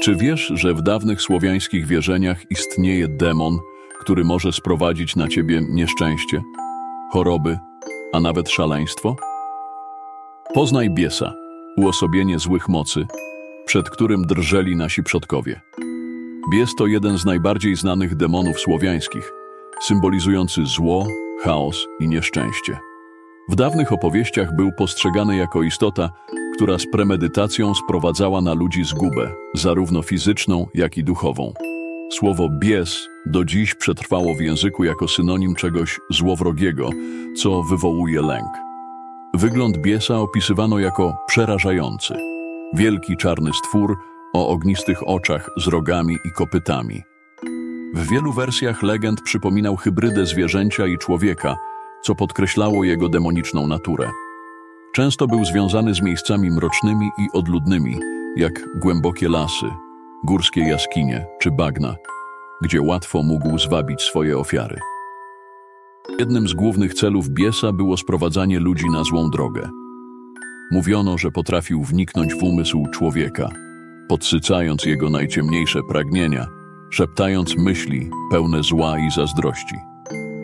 Czy wiesz, że w dawnych słowiańskich wierzeniach istnieje demon, który może sprowadzić na ciebie nieszczęście, choroby, a nawet szaleństwo? Poznaj biesa, uosobienie złych mocy, przed którym drżeli nasi przodkowie. Bies to jeden z najbardziej znanych demonów słowiańskich, symbolizujący zło, chaos i nieszczęście. W dawnych opowieściach był postrzegany jako istota, która z premedytacją sprowadzała na ludzi zgubę, zarówno fizyczną, jak i duchową. Słowo bies do dziś przetrwało w języku jako synonim czegoś złowrogiego, co wywołuje lęk. Wygląd biesa opisywano jako przerażający. Wielki czarny stwór o ognistych oczach z rogami i kopytami. W wielu wersjach legend przypominał hybrydę zwierzęcia i człowieka, co podkreślało jego demoniczną naturę. Często był związany z miejscami mrocznymi i odludnymi, jak głębokie lasy, górskie jaskinie czy bagna, gdzie łatwo mógł zwabić swoje ofiary. Jednym z głównych celów Biesa było sprowadzanie ludzi na złą drogę. Mówiono, że potrafił wniknąć w umysł człowieka, podsycając jego najciemniejsze pragnienia, szeptając myśli pełne zła i zazdrości.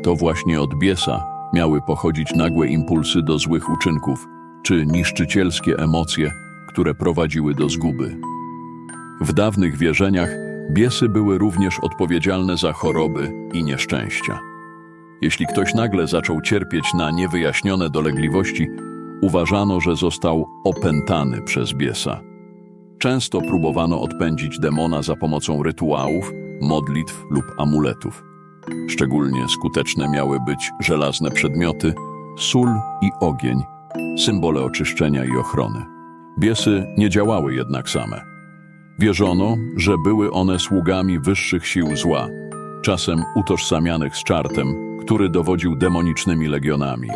To właśnie od Biesa miały pochodzić nagłe impulsy do złych uczynków, czy niszczycielskie emocje, które prowadziły do zguby. W dawnych wierzeniach biesy były również odpowiedzialne za choroby i nieszczęścia. Jeśli ktoś nagle zaczął cierpieć na niewyjaśnione dolegliwości, uważano, że został opętany przez biesa. Często próbowano odpędzić demona za pomocą rytuałów, modlitw lub amuletów. Szczególnie skuteczne miały być żelazne przedmioty, sól i ogień, symbole oczyszczenia i ochrony. Biesy nie działały jednak same. Wierzono, że były one sługami wyższych sił zła, czasem utożsamianych z czartem, który dowodził demonicznymi legionami.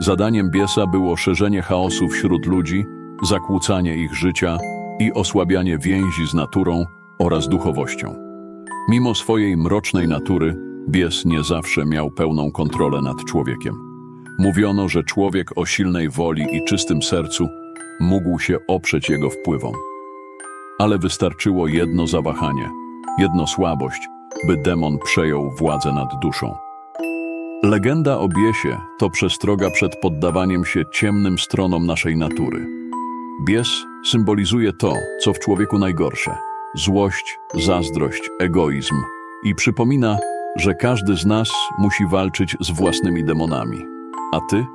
Zadaniem biesa było szerzenie chaosu wśród ludzi, zakłócanie ich życia i osłabianie więzi z naturą oraz duchowością. Mimo swojej mrocznej natury, bies nie zawsze miał pełną kontrolę nad człowiekiem. Mówiono, że człowiek o silnej woli i czystym sercu mógł się oprzeć jego wpływom. Ale wystarczyło jedno zawahanie, jedno słabość, by demon przejął władzę nad duszą. Legenda o biesie to przestroga przed poddawaniem się ciemnym stronom naszej natury. Bies symbolizuje to, co w człowieku najgorsze złość, zazdrość, egoizm i przypomina, że każdy z nas musi walczyć z własnymi demonami. A ty?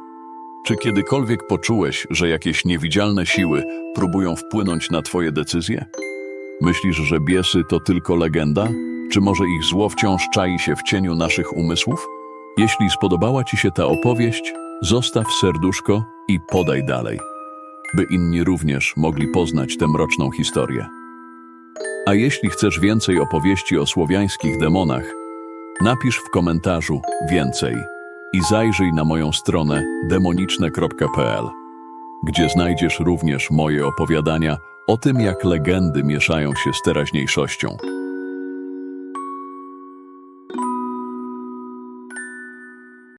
Czy kiedykolwiek poczułeś, że jakieś niewidzialne siły próbują wpłynąć na twoje decyzje? Myślisz, że biesy to tylko legenda? Czy może ich zło wciąż czai się w cieniu naszych umysłów? Jeśli spodobała Ci się ta opowieść, zostaw serduszko i podaj dalej, by inni również mogli poznać tę mroczną historię. A jeśli chcesz więcej opowieści o słowiańskich demonach, napisz w komentarzu więcej i zajrzyj na moją stronę demoniczne.pl, gdzie znajdziesz również moje opowiadania o tym, jak legendy mieszają się z teraźniejszością.